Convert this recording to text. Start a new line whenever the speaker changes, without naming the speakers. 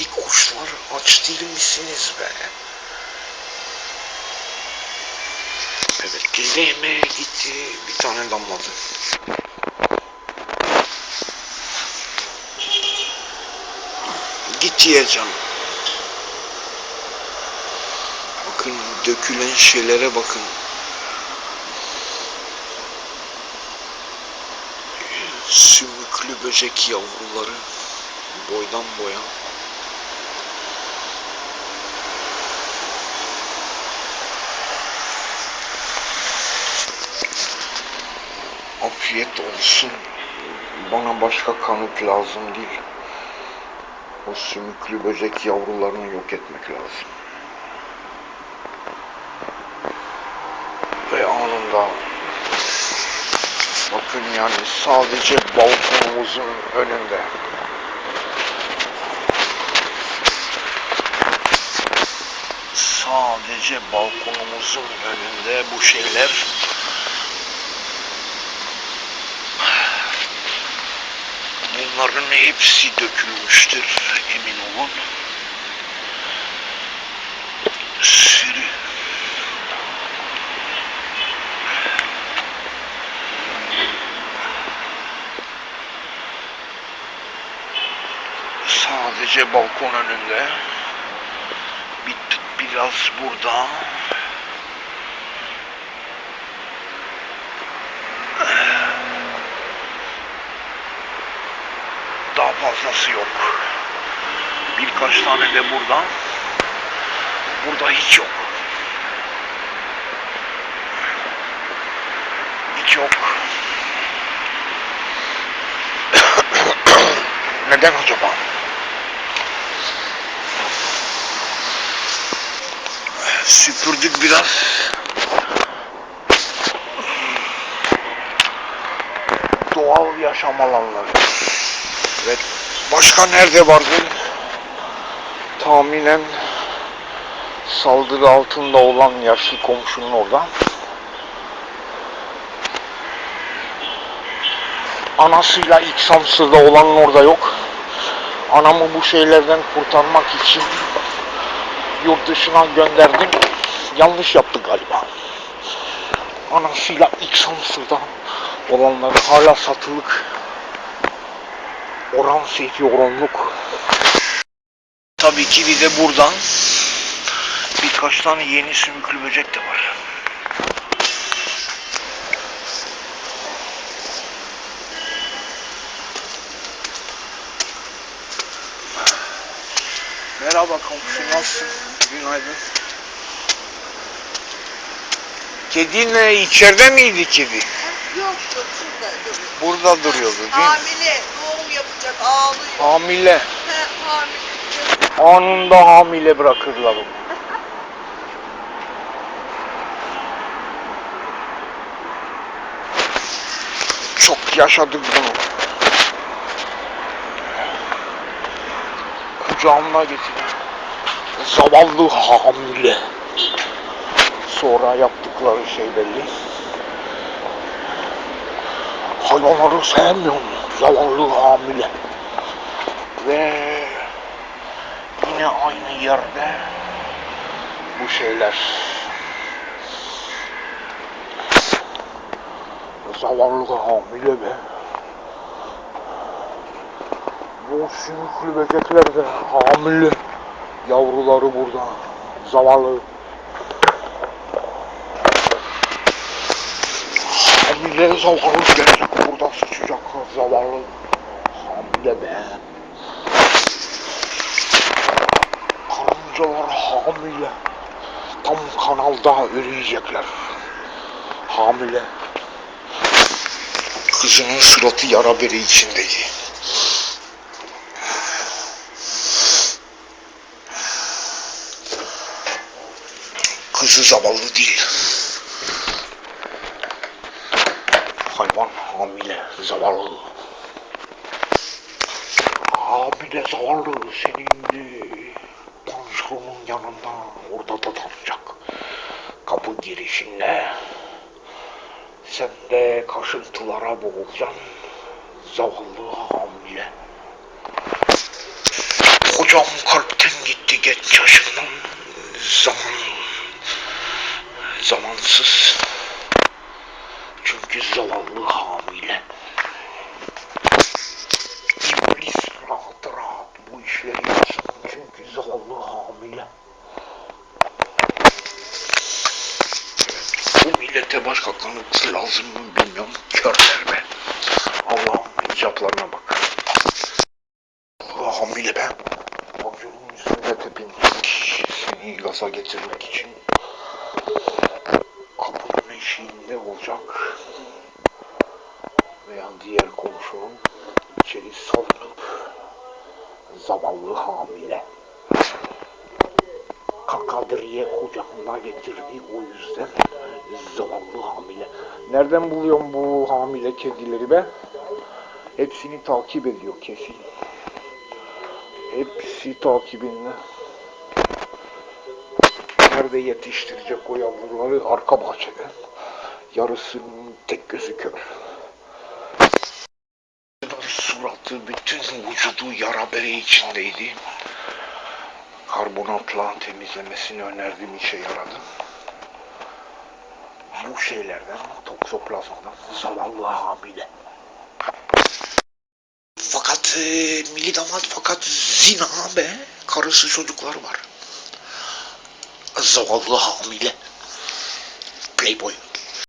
Kedi kuşlar aç değil misiniz be? Evet kedi yemeğe gitti. Bir tane damladı. Git yiyeceğim. Bakın dökülen şeylere bakın. Sümüklü böcek yavruları boydan boya. Afiyet olsun. Bana başka kanıt lazım değil. O sümüklü böcek yavrularını yok etmek lazım. Ve anında bakın yani sadece balkonumuzun önünde sadece balkonumuzun önünde bu şeyler bunların hepsi dökülmüştür emin olun. Sürü. Sadece balkon önünde. Bir, biraz burada fazlası yok birkaç tane de burada burada hiç yok hiç yok neden acaba süpürdük biraz. Doğal yaşam alanları. Evet. Başka nerede vardı? Tahminen saldırı altında olan yaşlı komşunun orada. Anasıyla ilk Samsır'da olanın orada yok. Anamı bu şeylerden kurtarmak için yurt dışına gönderdim. Yanlış yaptık galiba. Anasıyla ilk Samsır'da olanları hala satılık. Oran seyfi oranlık. Tabii ki bir de buradan birkaç tane yeni sümüklü böcek de var. Merhaba komşu nasılsın? Günaydın. Kedi ne? İçeride miydi kedi?
Yok yok şurada duruyor.
Burada duruyordu değil mi?
Hamile doğum yapacak ağlıyor.
Hamile.
He, hamile.
Anında hamile bırakırlar onu. Çok yaşadık bunu. Kucağımda getirdim. Zavallı hamile. Sonra yaptıkları şey belli. Hayvanları sevmiyorum. Zavallı hamile. Ve yine aynı yerde bu şeyler. Zavallı hamile be. Bu sümüklü böcekler de hamile. Yavruları burada. Zavallı. Hamile zavallı gelecek burada sıçacak zavallı. Hamile be. Karıncalar hamile. Tam kanalda üreyecekler. Hamile. Kızının suratı yara beri içindeydi. Kızı zavallı değil. Hayvan hamile, zavallı. Hamile zavallı senin pansiyonun yanında orada da tanıyacak. Kapı girişinde. Sen de kaşıntılara boğulacaksın. Zavallı hamile. Kocam kalpten gitti geç yaşından zaman zamansız çünkü zavallı hamile İblis rahat rahat bu işleri yapsın çünkü zavallı hamile bu millete başka kanıt lazım mı bilmiyorum. Körler olacak veya diğer komşunun içeri salınıp zavallı hamile kakadriye kucağına getirdi o yüzden zavallı hamile. Nereden buluyorum bu hamile kedileri be? Hepsini takip ediyor kesin. Hepsi takibinde. Nerede yetiştirecek o yavruları? Arka bahçede. Yarısının tek gözü kör. Suratı, bütün vücudu yara bere içindeydi. Karbonatla temizlemesini önerdiğim işe yaradı. Bu şeylerden, toksoplazmadan zavallı hamile. Fakat e, milli damat fakat zina be. Karısı çocuklar var. Zavallı hamile. Playboy.